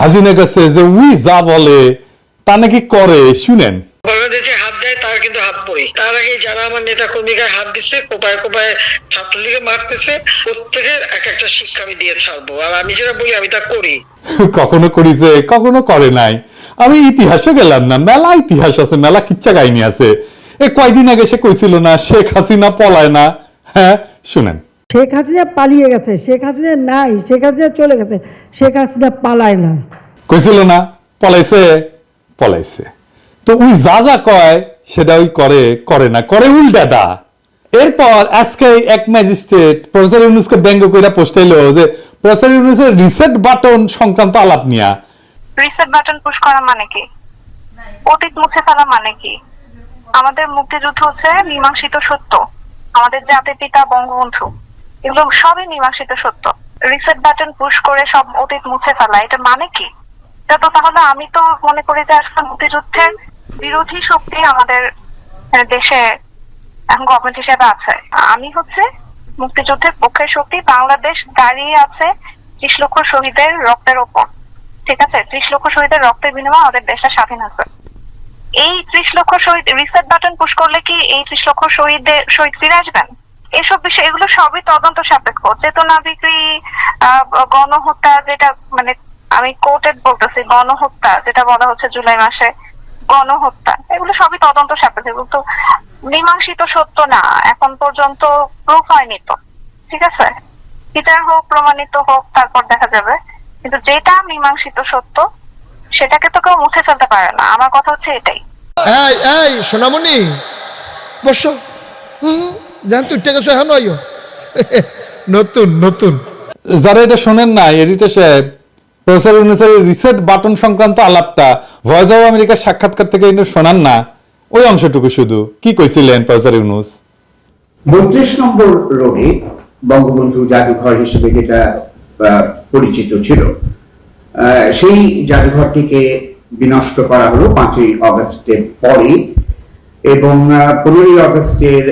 হাসিনা কাছে যে উই যা বলে তা নাকি করে শুনেন। বাংলাদেশে হাত দেয় তার কিন্তু হাত পড়ে। তার আগে যারা আমার নেতা কর্মীকে হাত দিচ্ছে কোপায় কোপায় ছাত্রলীগে মারতেছে প্রত্যেকের এক একটা শিক্ষা আমি দিয়ে ছাড়বো। আর আমি যেটা বলি আমি তা করি। কখনো করিছে কখনো করে নাই। আমি ইতিহাসে গেলাম না মেলা ইতিহাস আছে মেলা কিচ্ছা কাহিনী আছে। এ কয়দিন আগে সে কইছিল না শেখ হাসিনা পলায় না। হ্যাঁ শুনেন। শেখ হাসিনা পালিয়ে গেছে শেখ হাসিনা নাই শেখ হাসিনা চলে গেছে শেখ হাসিনা পালায় না। কইছিল না পলাইছে পলাইছে। তো ওই যা যা কয় সেটা ওই করে করে না করে উল্টাটা। এরপর আজকে এক ম্যাজিস্ট্রেট প্রফেসর ইউনুসকে ব্যঙ্গ কইরা পোস্টাইলো যে প্রফেসর ইউনুসের রিসেট বাটন সংক্রান্ত আলাপ নিয়া। রিসেট বাটন পুশ করা মানে কি? অতীত মুছে ফেলা মানে কি? আমাদের মুক্তিযুদ্ধ হচ্ছে মীমাংসিত সত্য। আমাদের জাতির পিতা বঙ্গবন্ধু। এগুলো সবই মীমাংসিত সত্য। রিসেট বাটন পুশ করে সব অতীত মুছে ফেলা, এটা মানে কি? এটা তো তাহলে আমি তো মনে করি যে আজকে মুক্তিযুদ্ধের বিরোধী শক্তি আমাদের দেশে এখন গভর্নমেন্ট হিসেবে আছে। আমি হচ্ছে মুক্তিযুদ্ধের পক্ষের শক্তি, বাংলাদেশ দাঁড়িয়ে আছে ত্রিশ লক্ষ শহীদের রক্তের ওপর। ঠিক আছে? ত্রিশ লক্ষ শহীদের রক্তের বিনিময়ে আমাদের দেশটা স্বাধীন আছে। এই ত্রিশ লক্ষ শহীদ রিসেট বাটন পুশ করলে কি এই ত্রিশ লক্ষ শহীদদের শহীদ ফিরে আসবেন? এসব বিষয়, এগুলো সবই তদন্ত সাপেক্ষ। চেতনা বিক্রি গণহত্যা যেটা মানে আমি কোর্টেড বলতেছি, গণহত্যা যেটা বলা হচ্ছে জুলাই মাসে, গণহত্যা, এগুলো সবই তদন্ত সাপেক্ষ। এগুলো তো মীমাংসিত সত্য না, এখন পর্যন্ত প্রুফ হয়নি তো। ঠিক আছে? বিচার হোক, প্রমাণিত হোক, তারপর দেখা যাবে। কিন্তু যেটা মীমাংসিত সত্য, সেটাকে তো কেউ মুছে ফেলতে পারে না। আমার কথা হচ্ছে এটাই। এই এই, সোনামণি, বসো। হুম। তুই এখন আইও নতুন নতুন। যারা এটা শোনেন না এডিটর সাহেব প্রফেসর ইউনুসের রিসেট বাটন সংক্রান্ত আলাপটা ভয়েস অফ আমেরিকার সাক্ষাৎকার থেকে এটা শোনান না ওই অংশটুকু শুধু। কি কইছিলেন প্রফেসর ইউনুস? বত্রিশ নম্বর রোডে বঙ্গবন্ধু জাদুঘর হিসেবে যেটা আহ, পরিচিত ছিল আহ, সেই জাদুঘরটিকে বিনষ্ট করা হলো পাঁচই অগস্টের পরে। এবং পনেরোই অগস্টের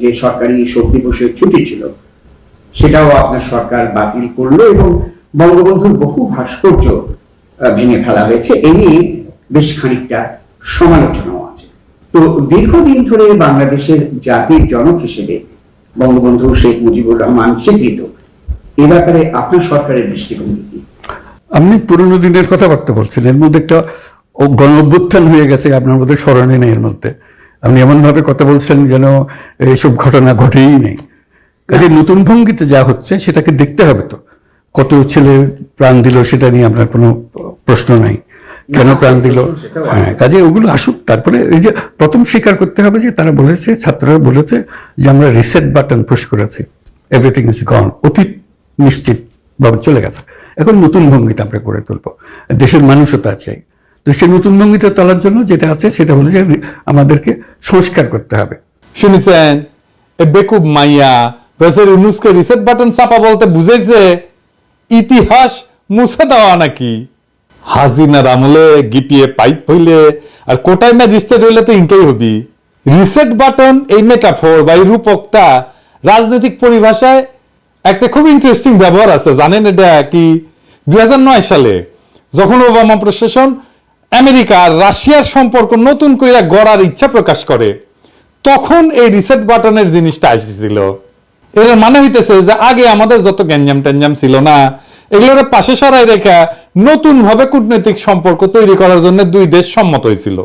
যে সরকারি শোক দিবসের ছুটি ছিল, সেটাও আপনার সরকার বাতিল করল এবং বঙ্গবন্ধুর বহু ভাস্কর্য ভেঙে ফেলা হয়েছে। এই নিয়ে বেশ খানিকটা সমালোচনাও আছে। তো দীর্ঘদিন ধরে বাংলাদেশের জাতির জনক হিসেবে বঙ্গবন্ধু শেখ মুজিবুর রহমান স্বীকৃত। এ ব্যাপারে আপনার সরকারের দৃষ্টিভঙ্গি কি? আপনি পুরনো দিনের কথাবার্তা বলছেন। এর মধ্যে একটা ও- গণ অভ্যুত্থান হয়ে গেছে আপনার মধ্যে স্মরণে নেই এর মধ্যে। আপনি এমন ভাবে কথা বলছেন যেন এইসব ঘটনা ঘটেই নেই। কাজে নতুন ভঙ্গিতে যা হচ্ছে সেটাকে দেখতে হবে তো। কত ছেলে প্রাণ দিল সেটা নিয়ে আপনার কোনো প্রশ্ন নাই। কেন প্রাণ দিল? হ্যাঁ। কাজে ওগুলো আসুক। তারপরে এই যে প্রথম স্বীকার করতে হবে যে তারা বলেছে ছাত্ররা বলেছে যে আমরা রিসেট বাটন পুশ করেছি। এভরিথিং ইজ গন অতীত নিশ্চিত ভাবে চলে গেছে। এখন নতুন ভঙ্গিতে আমরা করে তুলবো। দেশের মানুষও তা চাই। তো সেই নতুন ভঙ্গিতে তোলার জন্য যেটা আছে সেটা হলো যে আমাদেরকে সংস্কার করতে হবে। শুনেছেন? এ বেকুব মাইয়া প্রফেসর ইউনুসকে রিসেট বাটন চাপা বলতে বুঝাইছে, ইতিহাস মুছে দেওয়া নাকি? হাজিনার আমলে গিপিয়ে পাইপ হইলে, আর কোটায় ম্যাজিস্ট্রেট হইলে তো ইনকাই হবি। রিসেট বাটন এই মেটাফোর বা এই রূপকটা রাজনৈতিক পরিভাষায় একটা খুব ইন্টারেস্টিং ব্যবহার আছে। জানেন এটা কি? দুই হাজার নয় সালে যখন ওবামা প্রশাসন আমেরিকা আর রাশিয়ার সম্পর্ক নতুন কইরা গড়ার ইচ্ছা প্রকাশ করে। তখন এই রিসেট বাটনের জিনিসটা এসেছিল এর মানে হইতেছে যে আগে আমাদের যত গ্যাঞ্জাম ট্যাঞ্জাম ছিল না, এগুলোর পাশে সরাই রেখা নতুন ভাবে কূটনৈতিক সম্পর্ক তৈরি করার জন্য দুই দেশ সম্মত হয়েছিল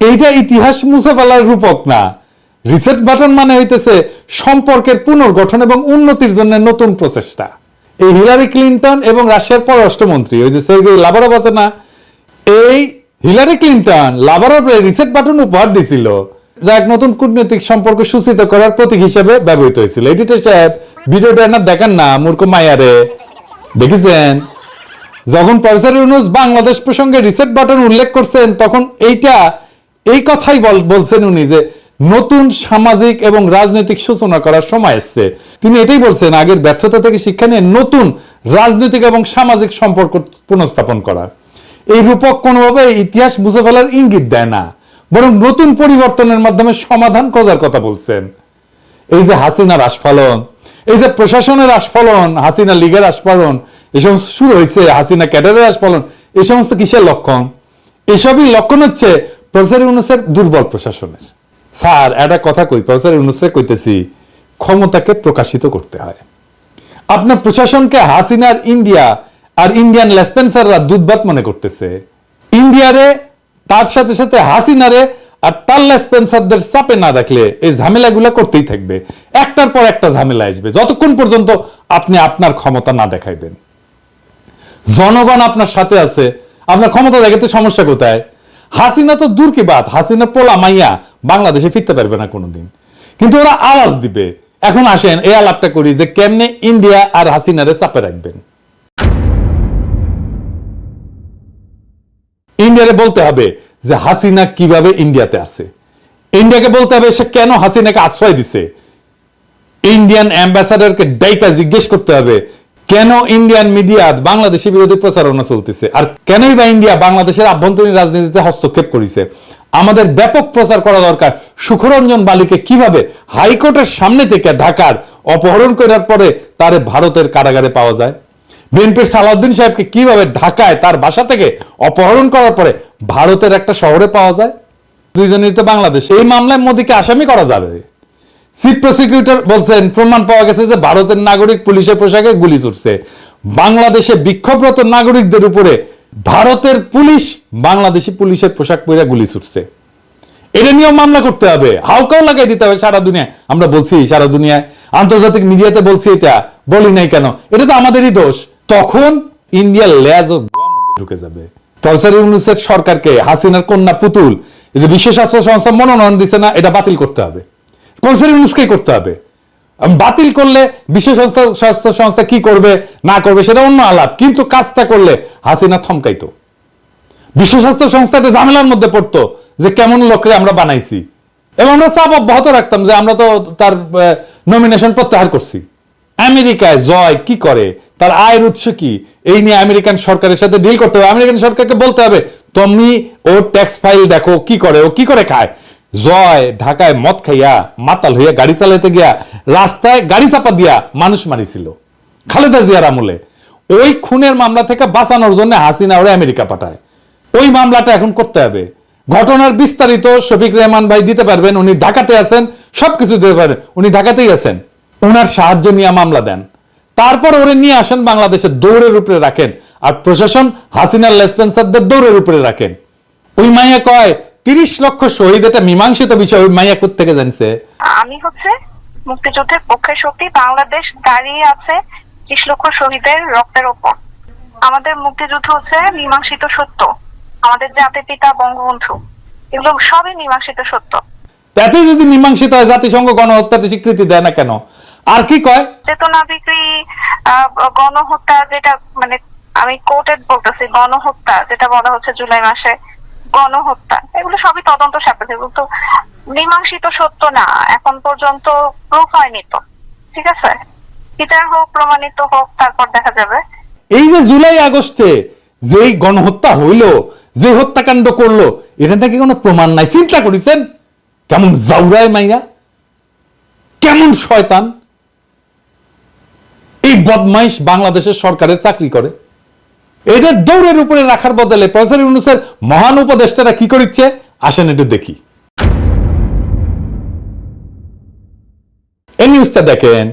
এইটা ইতিহাস মুছে ফেলার রূপক না। রিসেট বাটন মানে হইতেছে সম্পর্কের পুনর্গঠন এবং উন্নতির জন্য নতুন প্রচেষ্টা। এই হিলারি ক্লিন্টন এবং রাশিয়ার পররাষ্ট্রমন্ত্রী, ওই যে সের্গেই লাভারভ আছে না, এই হিলারি ক্লিন্টন লাভারভে রিসেট বাটন উপহার দিছিল, যা এক নতুন কূটনৈতিক সম্পর্ক সূচিত করার প্রতীক হিসেবে ব্যবহৃত হয়েছিল। এডিটর সাহেব ভিডিওটা না দেখেন না, মূর্খ মায়ারে দেখেছেন? যখন প্রফেসর ইউনুস বাংলাদেশ প্রসঙ্গে রিসেট বাটন উল্লেখ করছেন, তখন এইটা, এই কথাই বল- বলছেন উনি যে, নতুন সামাজিক এবং রাজনৈতিক সূচনা করার সময় এসছে। তিনি এটাই বলছেন, আগের ব্যর্থতা থেকে শিক্ষা নিয়ে নতুন রাজনৈতিক এবং সামাজিক সম্পর্ক পুনঃস্থাপন করা। এই রূপক কোনোভাবে ইতিহাস বুঝে ফেলার ইঙ্গিত দেয় না, বরং নতুন পরিবর্তনের মাধ্যমে সমাধান খোঁজার কথা বলছেন। এই যে হাসিনার আস্ফালন, এই যে প্রশাসনের আস্ফালন, হাসিনা লীগের আস্ফালন এই সমস্ত শুরু হয়েছে, হাসিনা ক্যাডারের আস্ফলন এই সমস্ত কিসের লক্ষণ? এসবই লক্ষণ হচ্ছে প্রফেসর ইউনুসের দুর্বল প্রশাসনের। স্যার, একটা কথা কই, প্রফেসর ইউনুসের কইতেছি, ক্ষমতাকে প্রকাশিত করতে হয়। আপনার প্রশাসনকে হাসিনার ইন্ডিয়া আর ইন্ডিয়ান লেসপেন্সাররা দুধবাত মনে করতেছে। ইন্ডিয়ারে তার সাথে সাথে হাসিনারে আর তার লেসপেন্সারদের চাপে না রাখলে এই ঝামেলাগুলো করতেই থাকবে। একটার পর একটা ঝামেলা আসবে। যতক্ষণ পর্যন্ত আপনি আপনার ক্ষমতা না দেখাইবেন। জনগণ আপনার সাথে আছে, আপনার ক্ষমতা দেখাতে সমস্যা কোথায়? হাসিনা তো দূর কি বাত? হাসিনা পোলা মাইয়া বাংলাদেশে ফিরতে পারবে না কোনোদিন। কিন্তু ওরা আওয়াজ দিবে। এখন আসেন, এই আলাপটা করি যে কেমনে ইন্ডিয়া আর হাসিনারে চাপে রাখবেন। ইন্ডিয়ারে বলতে হবে যে হাসিনা কীভাবে ইন্ডিয়াতে আছে। ইন্ডিয়াকে বলতে হবে সে কেন হাসিনাকে আশ্রয় দিছে। ইন্ডিয়ান অ্যাম্বাসাডারকে ডাইকা জিজ্ঞেস করতে হবে, কেন ইন্ডিয়ান মিডিয়া বাংলাদেশি বিরোধী প্রচারণা চলতেছে? আর কেনই বা ইন্ডিয়া বাংলাদেশের আভ্যন্তরীণ রাজনীতিতে হস্তক্ষেপ করেছে? আমাদের ব্যাপক প্রচার করা দরকার। সুখরঞ্জন বালিকে কীভাবে হাইকোর্টের সামনে থেকে ঢাকার অপহরণ করার পরে তারে ভারতের কারাগারে পাওয়া যায়? বিএনপির সালাউদ্দিন সাহেবকে কীভাবে ঢাকায় তার বাসা থেকে অপহরণ করার পরে ভারতের একটা শহরে পাওয়া যায়? দুইজনই তো বাংলাদেশ। এই মামলায় মোদীকে আসামি করা যাবে। চিফ প্রসিকিউটর বলছেন, প্রমাণ পাওয়া গেছে যে ভারতের নাগরিক পুলিশের পোশাকে গুলি ছুটছে। বাংলাদেশে বিক্ষোভরত নাগরিকদের উপরে ভারতের পুলিশ বাংলাদেশি পুলিশের পোশাক পরে গুলি ছুটছে। এটা নিয়েও মামলা করতে হবে। হাউকাও লাগাই দিতে হবে সারা দুনিয়ায়। আমরা বলছি, সারা দুনিয়ায় আন্তর্জাতিক মিডিয়াতে বলছি এটা। বলি নাই কেন? এটা তো আমাদেরই দোষ। তখন ইন্ডিয়ার ল্যাজ ও ঢুকে যাবে। প্রফেসর ইউনুসের সরকারকে, হাসিনার কন্যা পুতুল যে বিশ্ব স্বাস্থ্য সংস্থা মনোনয়ন দিছে না, এটা বাতিল করতে হবে। প্রফেসর ইউনুসকেই করতে হবে। বাতিল করলে বিশ্ব স্বাস্থ্য স্বাস্থ্য সংস্থা কি করবে, না করবে, সেটা অন্য আলাপ। কিন্তু কাজটা করলে হাসিনা থমকাইতো। বিশ্ব স্বাস্থ্য সংস্থা একটা ঝামেলার মধ্যে পড়তো যে কেমন লোকরে আমরা বানাইছি। এবং আমরা চাপ অব্যাহত রাখতাম যে আমরা তো তার নমিনেশন প্রত্যাহার করছি। আমেরিকায় জয় কি করে? তার আয়ের উৎস কি? এই নিয়ে আমেরিকান সরকারের সাথে ডিল করতে হবে। আমেরিকান সরকারকে বলতে হবে, তুমি ও ট্যাক্স ফাইল দেখো, কি করে? ও কি করে খায়? জয়, ঢাকায় মদ খাইয়া, মাতাল হইয়া, গাড়ি চালাইতে গিয়া, রাস্তায় গাড়ি চাপা দিয়া মানুষ মারিছিল। খালেদা জিয়ার আমলে। ওই খুনের মামলা থেকে বাঁচানোর জন্য হাসিনা ওরা আমেরিকা পাঠায়। ওই মামলাটা এখন করতে হবে। ঘটনার বিস্তারিত শফিক রেহমান ভাই দিতে পারবেন। উনি ঢাকাতে আছেন, সবকিছু দিতে পারেন উনি ঢাকাতেই আছেন। ওনার সাহায্য নিয়ে মামলা দেন। তারপর ওরে নিয়ে আসেন বাংলাদেশের দৌড়ের উপরে রাখেন। আর প্রশাসন হাসিনার লেসপেন্সারদের দৌড়ের উপরে রাখেন। ওই মাইয়া কয় তিরিশ লক্ষ শহীদ এটা মীমাংসিত বিষয় ওই মাইয়া কোথেকে জানছে? আমি হচ্ছে মুক্তিযুদ্ধের পক্ষের শক্তি বাংলাদেশ দাঁড়িয়ে আছে ত্রিশ লক্ষ শহীদের রক্তের ওপর। আমাদের মুক্তিযুদ্ধ হচ্ছে মীমাংসিত সত্য। আমাদের জাতির পিতা বঙ্গবন্ধু এগুলো সবই মীমাংসিত সত্য। তাতে যদি মীমাংসিত হয় জাতিসংঘ গণহত্যাতে স্বীকৃতি দেয় না কেন? আর কি কয়? চেতনা বিক্রি গণহত্যা যেটা মানে আমি কোর্টেড বলতেছি গণহত্যা যেটা বলা হচ্ছে জুলাই মাসে গণহত্যা এগুলো সবই তদন্ত সাপেক্ষে কিন্তু মীমাংসিত সত্য না এখন পর্যন্ত প্রুফ হয়নি তো ঠিক আছে? বিচার হোক প্রমাণিত হোক তারপর দেখা যাবে। এই যে জুলাই আগস্টে যেই গণহত্যা হইল যে হত্যাকাণ্ড করল এটা নাকি কোনো প্রমাণ নাই? চিন্তা করেছেন? কেমন জাউরায় মাইয়া কেমন শয়তান? এই বদমাইশ বাংলাদেশের সরকারের চাকরি করে। এদের দৌড়ের উপরে রাখার বদলে প্রফেসর ইউনুসের মহান উপদেষ্টারা কি করিচ্ছে? আসেন একটু দেখি। এই নিউজটা দেখেন।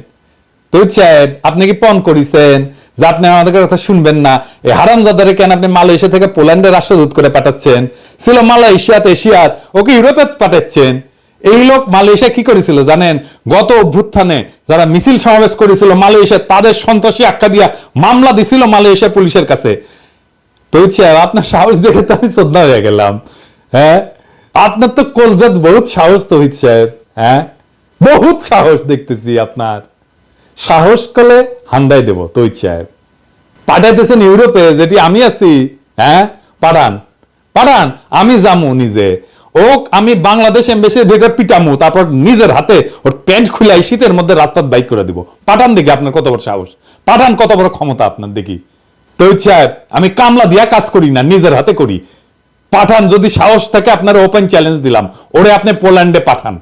তো সাহেব, আপনি কি পণ করেছেন? যে আপনি আমাদের কথা শুনবেন না। এই হারামজাদারে কেন আপনি মালয়েশিয়া থেকে পোল্যান্ডের রাষ্ট্রদূত করে পাঠাচ্ছেন? ছিল মালয়েশিয়াত এশিয়াত ওকে ইউরোপে পাঠাচ্ছেন। এই লোক মালয়েশিয়া কি করেছিল জানেন? গত অভ্যুত্থানে যারা মিছিল সমাবেশ করেছিল মালয়েশিয়া তাদের সন্ত্রাসী আখ্যা দিয়া মামলা দিছিল মালয়েশিয়া পুলিশের কাছে। তো আপনার সাহস দেখে তো আমি শ্রদ্ধা হয়ে গেলাম। হ্যাঁ? আপনার তো কলজাত বহুত সাহস তো সাহেব। হ্যাঁ? বহুত সাহস দেখতেছি আপনার। সাহস করলে হান্দাই দেব তৈত সাহেব। পাঠাইতেছেন ইউরোপে, যেটি আমি আছি। হ্যাঁ? পাঠান। পাঠান, আমি যামু নিজে। ও আমি বাংলাদেশ এম্বাসির ভেতর পিটামু, তারপর নিজের হাতে ওর প্যান্ট খুলাই শীতের মধ্যে রাস্তার বাইক করে দিব। পাঠান দেখি আপনার কত বড় সাহস। পাঠান কত বড় ক্ষমতা আপনার দেখি। তৈত সাহেব, আমি কামলা দিয়া কাজ করি না, নিজের হাতে করি। পাঠান, যদি সাহস থাকে আপনার ওপেন চ্যালেঞ্জ দিলাম, ওরে আপনি পোল্যান্ডে পাঠান।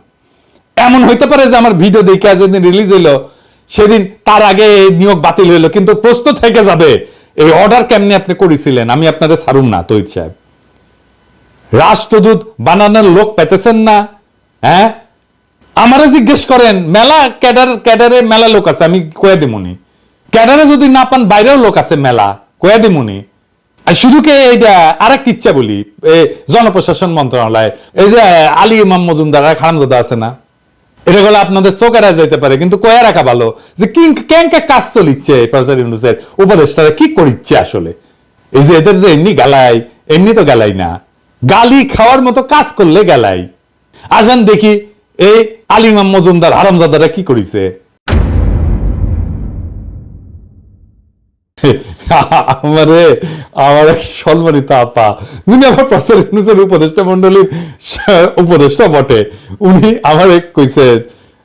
এমন হইতে পারে যে আমার ভিডিও দেখে যেদিন রিলিজ হইল, সেদিন তার আগে নিয়োগ বাতিল হইল, কিন্তু প্রস্তুত থেকে যাবে। এই অর্ডার কেমনি আপনি করেছিলেন, আমি আপনাদের ছাড়ুন না তৈরি সাহেব। রাষ্ট্রদূত বানানোর লোক পেতেছেন না হ্যাঁ? আমারে জিজ্ঞেস করেন, মেলা ক্যাডার, ক্যাডারে মেলা লোক আছে, আমি কয়ে দিমুনি। ক্যাডারে যদি না পান, বাইরেও লোক আছে মেলা, কয়ে দিমুনি। আর শুধু কে এইটা আরেক ইচ্ছা বলি জনপ্রশাসন মন্ত্রণালয়, এই যে আলী ইমাম মজুমদার খানজাদা আছে না, এটা গুলো আপনাদের চোখেরা যেতে পারে, কিন্তু কয়ে রাখা ভালো যে কি কেঙ্কা কাজ চলিচ্ছে প্রফেসর ইউনুসের, উপদেষ্টারা কি করিচ্ছে আসলে? এই যে এদের যে এমনি গালাই, এমনি তো গালাই না। গালি খাওয়ার মতো কাজ করলে গেলাই। আসেন দেখি এই আলিমাম মজুমদার হারামজাদারা কি করিছে। আমারে, আমার সম্মানিত আপা, যিনি আমার প্রফেসর ইউনুসের উপদেষ্টা মন্ডলীর উপদেষ্টা বটে, উনি আমার কইছে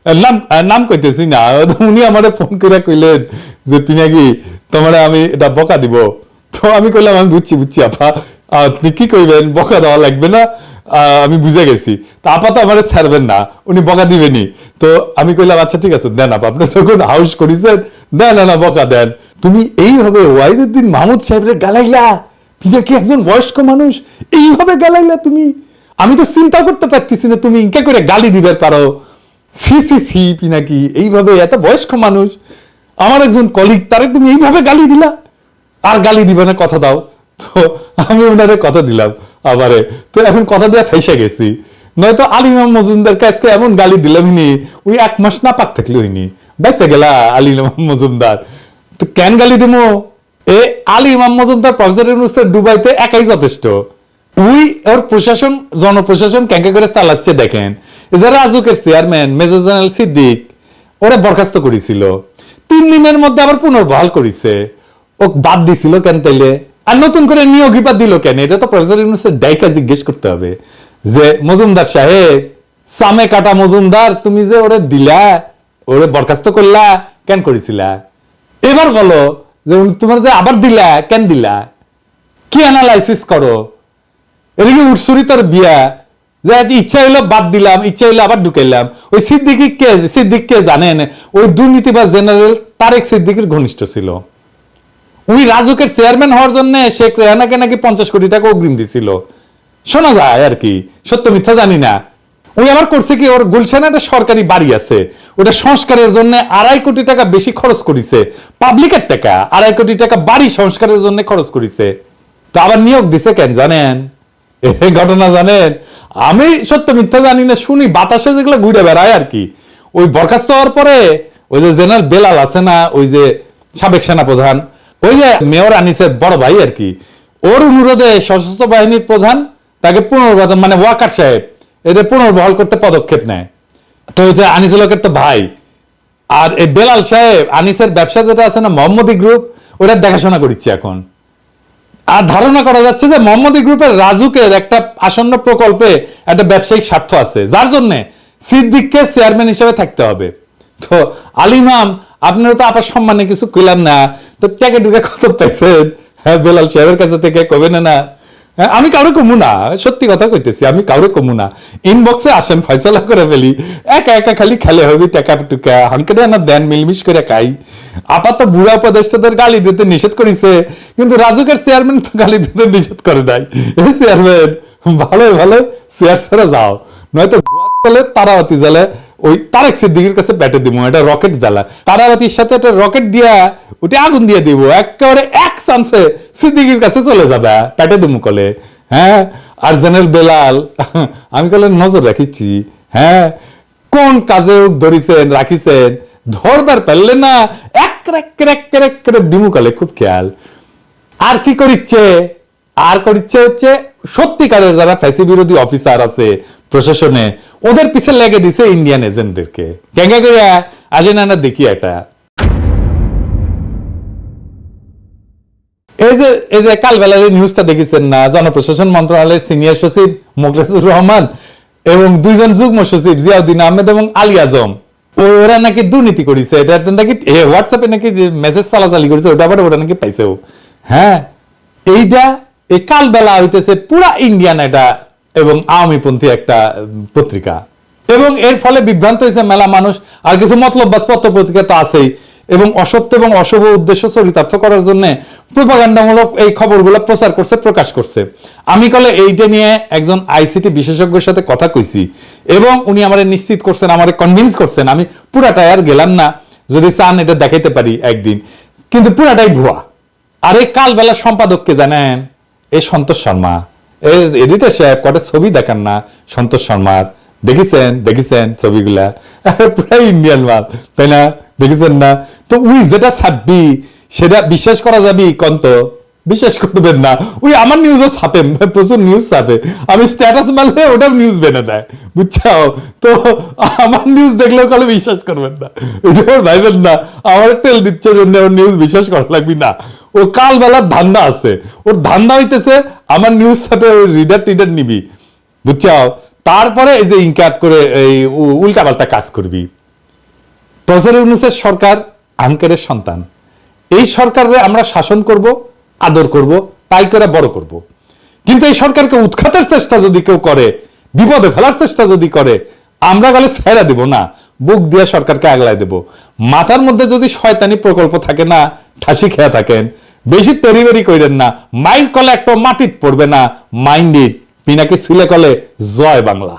নাম নাম কইতেছি না, উনি আমারে ফোন করে কইলেন যে, পিনাকি, তোমারে আমি এটা বকা দিব। তো আমি কইলাম, আমি বুঝছি বুঝছি আপা। আপনি কি কইবেন? বকা দেওয়া লাগবে না। আমি বুঝে গেছি। তা আপা তো আমার ছাড়বেন না। উনি বকা দিবেনি তো আমি কইলাম আচ্ছা ঠিক আছে, দেন আপা। আপনি যখন হাউস করেছেন দেন না বকা দেন। তুমি এইভাবে ওয়াহিদুদ্দিন মাহমুদ সাহেবের গালাইলা? পিতা কি একজন বয়স্ক মানুষ? এইভাবে গালাইলা তুমি? আমি তো চিন্তা করতে পারতেছি না, তুমি ইনকা করে গালি দিবার পারো। সি সি সি পিনাকি এইভাবে এত বয়স্ক মানুষ। আমার একজন কলিগ তারে তুমি এইভাবে গালি দিলা? আর গালি দিবে না, কথা দাও। তো আমি ওনারে কথা দিলাম আবারে। তো এখন কথা দিয়ে ফাইসা গেছি। নয়তো আলিমাম মজুমদার কাছকে এমন গালি দিলাম নি ওই এক মাস না পাক থাকলে হইনি বেসে গেলা আলিমাম মজুমদার। তো কেন গালি দিমো? এ আলী ইমাম মজুমদার প্রফেসর ইউনুসের দুবাইতে একাই যথেষ্ট। উই ওর প্রশাসন, জনপ্রশাসন ক্যাঙ্কা করে চালাচ্ছে দেখেন। এই যে রাজুকের চেয়ারম্যান, মেজর জেনারেল সিদ্দিক, ওরা বরখাস্ত করেছিল। তিন দিনের মধ্যে আবার পুনর্বহাল করেছে। ও বাদ দিছিল কেন তাইলে? আর নতুন করে নিয়োগই বা দিল কেন? এটা তো প্রফেসর ইউনুসের ডাইকা জিজ্ঞেস করতে হবে যে, মজুমদার সাহেব, সামে কাটা মজুমদার, তুমি যে ওরে দিলা, ওরে বরখাস্ত করলা, কেন করেছিলা? এবার বলো যে তোমার যে আবার দিলা, কেন দিলা? কি অ্যানালাইসিস করো? এটা কি উৎসুরি তোর বিয়া? যে ইচ্ছা হইল বাদ দিলাম, ইচ্ছা হইল আবার ঢুকাইলাম। ওই সিদ্দিকি কে, সিদ্দিক কে জানেন? ওই দুর্নীতিবাজ জেনারেল তারেক সিদ্দিকির ঘনিষ্ঠ ছিল। উনি রাজুকের চেয়ারম্যান হওয়ার জন্য শেখ রেহানাকে নাকি পঞ্চাশ কোটি টাকা অগ্রিম দিছিল। শোনা যায় আর কি, সত্য মিথ্যা জানি না। উনি আবার করছে কি, ওর গুলশানে একটা সরকারি বাড়ি আছে। ওটা সংস্কারের জন্য আড়াই কোটি টাকা বেশি খরচ করেছে। পাবলিকের টাকা, আড়াই কোটি টাকা বাড়ি সংস্কারের জন্য খরচ করেছে। তো আবার নিয়োগ দিছে কেন জানেন? ঘটনা জানেন? আমি সত্য মিথ্যা জানি না, শুনি বাতাসে যেগুলো ঘুরে বেড়ায় আর কি। ওই বরখাস্ত হওয়ার পরে ওই যে জেনারেল বেলাল আছে না, ওই যে সাবেক সেনাপ্রধান ওই যে মেয়র আনিসের বড় ভাই আর কি, ওর অনুরোধে সশস্ত্র বাহিনীর প্রধান তাকে পুনর্বাদন মানে ওয়াকার সাহেব, এদের পুনর্বহাল করতে পদক্ষেপ নেয়। তো যে আনিসুল হকের তো ভাই, আর এই বেলাল সাহেব, আনিসের ব্যবসা যেটা আছে না মোহাম্মদী গ্রুপ, ওটা দেখাশোনা করছে এখন। আর ধারণা করা যাচ্ছে যে মোহাম্মদী গ্রুপের রাজুকের একটা আসন্ন প্রকল্পে একটা ব্যবসায়িক স্বার্থ আছে, যার জন্য সিদ্দিককে চেয়ারম্যান হিসেবে থাকতে হবে। তো আলিমাম আপনারা তো আপার সম্মানে কিছু কইলেন না তো ট্যাকে টুকে কত পাইছেন হ্যাঁ বেলাল সাহেবের কাছে থেকে কবে না না? হ্যাঁ, আমি কারও কমু না সত্যি কথা কইতেছি আমি কারও কমু না। ইনবক্সে আসেন ফয়সালা করে ফেলি। একা একা খালি খেলে হবে টাকা টুকা হাঙ্কেটে না দেন মিলমিশ করে খাই। আপাত বুড়া উপদেষ্টাদের গালি দিতে নিষেধ করেছে কিন্তু রাজুকের চেয়ারম্যান তো গালি দিতে নিষেধ করে নাই। এই চেয়ারম্যান ভালো ভালো চেয়ার ছেড়ে যাও। নয়তো গেলে তারাবাতি জ্বালে ওই তারেক সিদ্দিকির কাছে ব্যাটে দিব, এটা রকেট জ্বালা। তারাবাতির সাথে একটা রকেট দিয়া ওটা আগুন দিয়ে দিব, একেবারে এক চান্সে সিদ্দিকির কাছে চলে যাবে প্যাটে দিমু কলে। হ্যাঁ আর জেনারেল বেলাল, আমি কলে নজর রাখিছি হ্যাঁ কোন কাজে ধরিছেন, রাখিছেন? ধরবার পারলে না এক এক এক এক করে দিমু কলে, খুব খেয়াল। আর কি করিচ্ছে? আর করিচ্ছে হচ্ছে, সত্যিকারের যারা ফ্যাসি বিরোধী অফিসার আছে প্রশাসনে, ওদের পিছে লেগে দিছে ইন্ডিয়ান এজেন্টদেরকে কেঙ্গা করে আসে না দেখি একটা। এই যে এই যে কালবেলার নিউজটা দেখেছেন না, জনপ্রশাসন মন্ত্রণালয়ের সিনিয়র সচিব মোখলেসুর রহমান এবং দুইজন যুগ্ম সচিব জিয়াউদ্দিন আহমেদ এবং আলী আজম। ওরা নাকি দুর্নীতি করেছে, এটা নাকি হোয়াটসঅ্যাপে নাকি মেসেজ চালাচালি করেছে ওটা আবার ওরা নাকি পাইছেও। হ্যাঁ এইটা এই কালবেলা হইতেছে পুরা ইন্ডিয়ান এটা এবং আওয়ামীপন্থী একটা পত্রিকা। এবং এর ফলে বিভ্রান্ত হয়েছে মেলা মানুষ। আর কিছু মতলব বাস পত্র পত্রিকা তো আছেই। এবং অসত্য এবং অশুভ উদ্দেশ্য চরিতার্থ করার জন্য প্রোপাগান্ডামূলক এই খবরগুলো প্রচার করছে, প্রকাশ করছে। আমি কলে এইটা নিয়ে একজন আইসিটি বিশেষজ্ঞের সাথে কথা কইছি। এবং উনি আমারে নিশ্চিত করছেন, আমারে কনভিন্স করছেন। আমি পুরাটাই আর গেলাম না। যদি চান এটা দেখাইতে পারি একদিন। কিন্তু পুরাটাই ভুয়া। আর এই কালবেলা সম্পাদককে জানেন এই সন্তোষ শর্মা। এডিটর সাহেব কটা ছবি দেখান না? সন্তোষ শর্মার। দেখেছেন? দেখেছেন ছবিগুলা? পুরো ইন্ডিয়ান মাল। তাই না? দেখেছেন না? তো উই যেটা ছাপবি, সেটা বিশ্বাস করা যাবে, কন্ত? বিশ্বাস করবেন না। ওই আমার নিউজও ছাপে, প্রচুর নিউজ ছাপে। আমি স্ট্যাটাস মারলে ওটাও নিউজ বেনে দেয়। বুঝছ তো আমার নিউজ দেখলেও কালে বিশ্বাস করবেন না। এটা ভাইবেন না। আমার তেল দিচ্ছে জন্য ওর নিউজ বিশ্বাস করা লাগবে না। ও কাল বেলার ধান্দা আছে। ওর ধান্দা হইতেছে আমার নিউজ ওই রিডার টিডার নিবি বুঝছ তারপরে এই যে ইনকাপ করে এই উল্টা পাল্টা কাজ করবি। প্রফেসর ইউনুসের সরকার আঙ্কেরের সন্তান। এই সরকারে আমরা শাসন করব, আদর করব, তাই করে বড় করব। কিন্তু এই সরকারকে উৎখাতের চেষ্টা যদি কেউ করে, বিপদে ফেলার চেষ্টা যদি করে, আমরা গেলে ছেড়ে দেব না, বুক দিয়ে সরকারকে আগলায় দেব। মাথার মধ্যে যদি শয়তানি প্রকল্প থাকে না, ঠাসি খেয়া থাকেন বেশি তরিবরি করেন না। মাইন্ড কলে একটা মাটিত পড়বে না। মাইন্ডের পিনাকি সুলে কলে জয় বাংলা।